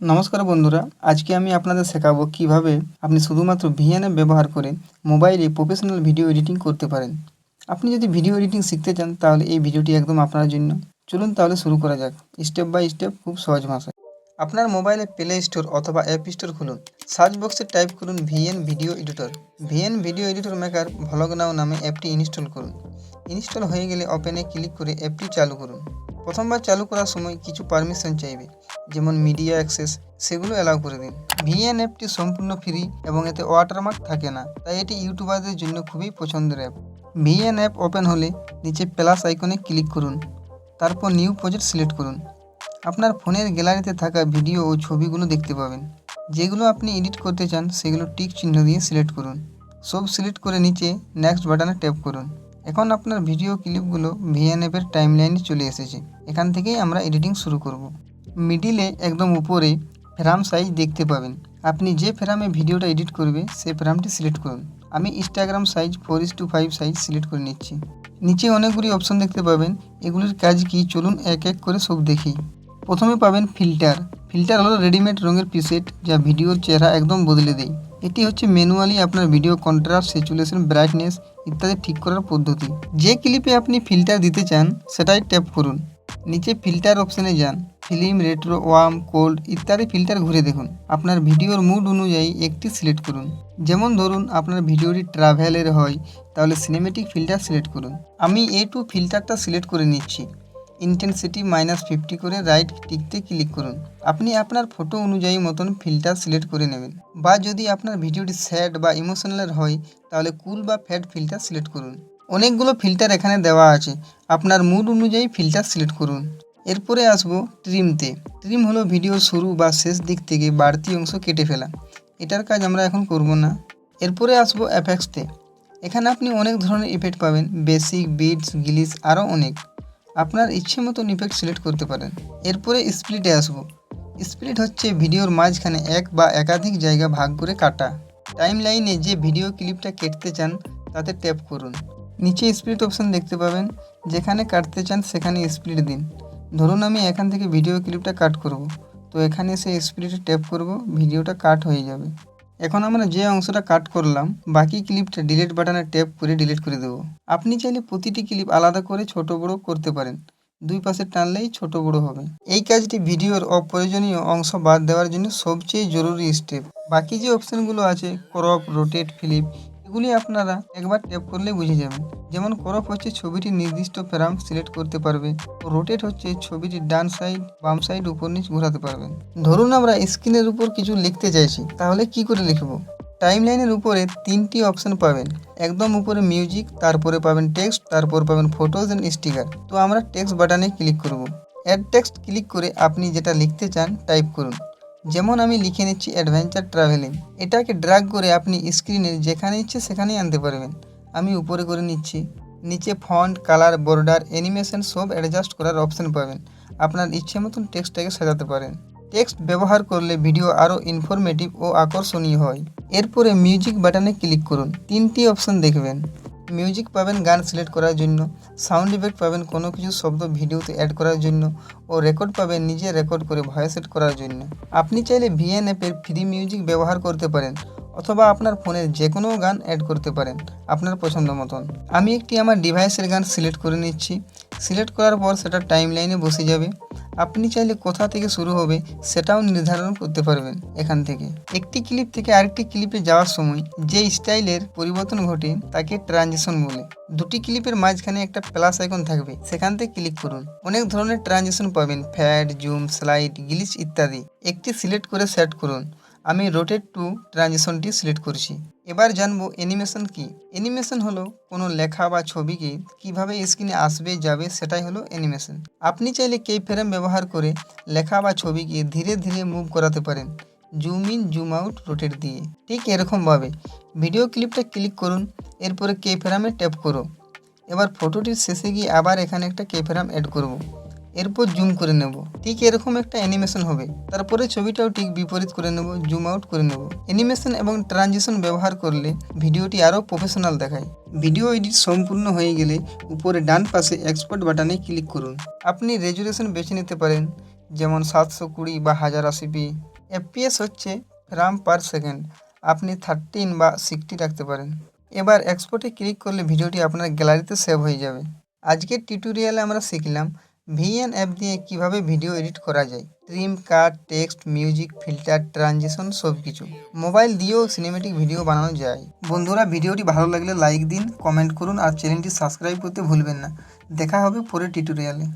নমস্কার বন্ধুরা, আজকে আমি আপনাদের শেখাবো কীভাবে আপনি শুধুমাত্র ভিএনএফ ব্যবহার করে মোবাইলে প্রফেশনাল ভিডিও এডিটিং করতে পারেন। আপনি যদি ভিডিও এডিটিং শিখতে চান, তাহলে এই ভিডিওটি একদম আপনার জন্য। চলুন তাহলে শুরু করা যাক। স্টেপ বাই স্টেপ খুব সহজ ভাষায়। আপনার মোবাইলে প্লে স্টোর অথবা অ্যাপ স্টোর খুলুন। সার্চ বক্সে টাইপ করুন VN video editor VN video editor maker vlog now নামে অ্যাপটি ইনস্টল করুন। ইনস্টল হয়ে গেলে ওপেনে ক্লিক করে অ্যাপটি চালু করুন। প্রথমবার চালু করার সময় কিছু পারমিশন চাইবে, যেমন মিডিয়া অ্যাক্সেস সেগুলো অ্যালাউ করে দিন। ভিএন অ্যাপটি সম্পূর্ণ ফ্রি এবং এতে ওয়াটারমার্ক থাকে না, তাই এটি ইউটিউবারদের জন্য খুবই পছন্দের অ্যাপ ভিএন অ্যাপ ওপেন হলে নিচে প্লাস আইকনে ক্লিক করুন, তারপর নিউ প্রজেক্ট সিলেক্ট করুন। আপনার ফোনের গ্যালারিতে থাকা ভিডিও ও ছবিগুলো দেখতে পাবেন। যেগুলো আপনি এডিট করতে চান, সেগুলো টিক চিহ্ন দিয়ে সিলেক্ট করুন। সব সিলেক্ট করে নিচে নেক্সট বাটনে ট্যাপ করুন। এখন আপনার ভিডিও ক্লিপগুলো ভিএন অ্যাপের টাইমলাইনে চলে এসেছে। এখান থেকেই আমরা এডিটিং শুরু করব। মিডিলে একদম উপরে ফ্রেম সাইজ দেখতে পাবেন। আপনি যে ফ্রেমে ভিডিওটা এডিট করবে সেই ফ্রেমটি সিলেক্ট করুন। আমি Instagram size four is to five size select করে নিচ্ছি। নিচে অনেকগুলি অপশন দেখতে পাবেন। এগুলির কাজ কি? চলুন এক এক করে সব দেখি। প্রথমে পাবেন ফিল্টার ফিল্টার হলো রেডিমেড রঙের প্রিসেট যা ভিডিওর চেহারা একদম বদলে দেয়। এটি হচ্ছে ম্যানুয়ালি আপনার ভিডিও কন্ট্রাস্ট স্যাচুরেশন ব্রাইটনেস ইত্যাদি ঠিক করার পদ্ধতি। যে ক্লিপে আপনি ফিল্টার দিতে চান, সেটাই ট্যাপ করুন। নিচে ফিল্টার অপশানে যান। ফিল্ম রেট্রো ওয়ার্ম কোল্ড ইত্যাদি ফিল্টার ঘুরে দেখুন। আপনার ভিডিওর মুড অনুযায়ী একটি সিলেক্ট করুন। যেমন ধরুন, আপনার ভিডিওটি ট্রাভেলের হয়, তাহলে সিনেমেটিক ফিল্টার সিলেক্ট করুন। আমি এ টু ফিল্টারটা সিলেক্ট করে নিচ্ছি। ইন্টেন্সিটি মাইনাস ফিফটি করে রাইট টিকতে ক্লিক করুন। আপনি আপনার ফটো অনুযায়ী মতন ফিল্টার সিলেক্ট করে নেবেন। বা যদি আপনার ভিডিওটি স্যাড বা ইমোশনাল হয়, তাহলে কুল বা ফ্যাট ফিল্টার সিলেক্ট করুন। অনেকগুলো ফিল্টার এখানে দেওয়া আছে। আপনার মুড অনুযায়ী ফিল্টার সিলেক্ট করুন। এরপরে আসব ট্রিমতে ট্রিম হলো ভিডিও শুরু বা শেষ দিক থেকে বাড়তি অংশ কেটে ফেলা। এটার কাজ আমরা এখন করব না। এরপরে আসব অ্যাফেক্সতে এখানে আপনি অনেক ধরনের ইফেক্ট পাবেন। বেসিক বিটস গিলিস আরও অনেক। আপনার ইচ্ছে মতন ইফেক্ট সিলেক্ট করতে পারেন। এরপরে স্প্লিটে আসব। স্প্লিট হচ্ছে ভিডিওর মাঝখানে এক বা একাধিক জায়গা ভাগ করে কাটা। টাইম লাইনে যে ভিডিও ক্লিপটা কেটতে চান, তাতে ট্যাপ করুন। নিচে স্প্লিট অপশান দেখতে পাবেন। যেখানে কাটতে চান সেখানে স্প্লিট দিন। ধরুন আমি এখান থেকে ভিডিও ক্লিপটা কাট করব। তো এখানে এসে স্প্লিটে ট্যাপ করব ভিডিওটা কাট হয়ে যাবে। এখন আমরা যে অংশটা কাট করলাম, বাকি ক্লিপটা ডিলিট বাটনে ট্যাপ করে ডিলিট করে দেবো। আপনি চাইলে প্রতিটি ক্লিপ আলাদা করে ছোট বড় করতে পারেন। দুই পাশে টানলেই ছোট বড় হবে। এই কাজটি ভিডিওর অপ্রয়োজনীয় অংশ বাদ দেওয়ার জন্য সবচেয়ে জরুরি স্টেপ বাকি যে অপশানগুলো আছে ক্রপ রোটেট ফ্লিপ এগুলি আপনারা একবার ট্যাপ করলে বুঝে যাবেন। যেমন ক্রপ হচ্ছে ছবিটির নির্দিষ্ট ফ্রেম সিলেক্ট করতে পারবে রোটেট হচ্ছে ছবিটির ডান সাইড বাম সাইড উপর নিচ ঘোরাতে পারবেন ধরুন আমরা স্ক্রিনের উপর কিছু লিখতে চাইছি, তাহলে কি করে লিখব? টাইমলাইনের উপরে তিনটি অপশন পাবেন। একদম উপরে মিউজিক তারপরে পাবেন টেক্সট তারপর পাবেন ফটোজ অ্যান্ড স্টিকার তো আমরা টেক্সট বাটনে ক্লিক করব। অ্যাড টেক্সট ক্লিক করে আপনি যেটা লিখতে চান টাইপ করুন। যেমন আমি লিখে নিচ্ছি অ্যাডভেঞ্চার ট্রাভেলিং। এটাকে ড্রাগ করে আপনি স্ক্রিনের যেখানে ইচ্ছে সেখানেই আনতে পারবেন। আমি উপরে করে নিচ্ছি। নিচে ফন্ট, কালার, বর্ডার, অ্যানিমেশন সব অ্যাডজাস্ট করার অপশন পাবেন। আপনার ইচ্ছে মতন টেক্সটটাকে সাজাতে পারেন। টেক্সট ব্যবহার করলে ভিডিও আরও ইনফরমেটিভ ও আকর্ষণীয় হয়। এরপরে মিউজিক বাটনে ক্লিক করুন। তিনটি অপশন দেখবেন। মিউজিক পাবেন, গান সিলেক্ট করার জন্য সাউন্ড ইফেক্ট পাবেন কোনো কিছু, শব্দ ভিডিওতে অ্যাড করার জন্য, ও রেকর্ড পাবেন নিজে রেকর্ড করে ভয়েস সেট করার জন্য। আপনি চাইলে ভিএন অ্যাপের ফ্রি মিউজিক ব্যবহার করতে পারেন, অথবা আপনার ফোনের যে কোনো গান অ্যাড করতে পারেন, আপনার পছন্দ মতন। আমি একটি আমার ডিভাইসের গান সিলেক্ট করে নিচ্ছি সিলেক্ট করার পর সেটা টাইম লাইনে বসে যাবে। আপনি চাইলে কোথা থেকে শুরু হবে সেটাও নির্ধারণ করতে পারবেন এখান থেকে। একটি ক্লিপ থেকে আরেকটি ক্লিপে যাওয়ার সময় যে স্টাইলের পরিবর্তন ঘটে তাকে ট্রানজিশন বলে। দুটি ক্লিপের মাঝখানে একটা প্লাস আইকন থাকবে, সেখান থেকে ক্লিক করুন। অনেক ধরনের ট্রানজিশন পাবেন ফ্যাড জুম স্লাইড গ্লিচ ইত্যাদি। একটি সিলেক্ট করে সেট করুন। আমি রোটেট টু ট্রানজিশনটি সিলেক্ট করছি। এবার জানব অ্যানিমেশন কি? অ্যানিমেশন হলো কোনো লেখা বা ছবিকে কীভাবে স্ক্রিনে আসবে, যাবে, সেটাই হলো অ্যানিমেশন আপনি চাইলে কে ফ্রেম ব্যবহার করে লেখা বা ছবিকে ধীরে ধীরে মুভ করাতে পারেন। Zoom in zoom out rotate দিয়ে। ঠিক এরকমভাবে। ভিডিও ক্লিপটা ক্লিক করুন, এরপরে কে ফ্রেমে ট্যাপ করো। এবার ফটোটির শেষে গিয়ে আবার এখানে একটা কে ফ্রেম অ্যাড করব। এরপর জুম করে নেব। ঠিক এরকম একটা অ্যানিমেশন হবে। তারপরে ছবিটাও ঠিক বিপরীত করে নেব, জুম আউট করে নেব। অ্যানিমেশন এবং ট্রানজিশন ব্যবহার করলে ভিডিওটি আরও প্রফেশনাল দেখায়। ভিডিও এডিট সম্পূর্ণ হয়ে গেলে উপরে ডান পাশে এক্সপোর্ট বাটনে ক্লিক করুন। আপনি রেজুলেশন বেছে নিতে পারেন, যেমন সাতশো কুড়ি বা হাজার আশি এফপিএস হচ্ছে রাম পার সেকেন্ড আপনি থার্টিন বা সিক্সটি রাখতে পারেন। এবার এক্সপোর্টে ক্লিক করলে ভিডিওটি আপনার গ্যালারিতে সেভ হয়ে যাবে। আজকের টিউটোরিয়ালে আমরা শিখলাম ভিএন অ্যাপ দিয়ে কীভাবে ভিডিও এডিট করা যায়? Trim cut text music filter transition সব কিছু মোবাইল দিয়েও সিনেমেটিক ভিডিও বানানো যায়। বন্ধুরা, ভিডিওটি ভালো লাগলে লাইক দিন কমেন্ট করুন, আর চ্যানেলটি সাবস্ক্রাইব করতে ভুলবেন না। দেখা হবে পরের টিউটোরিয়ালে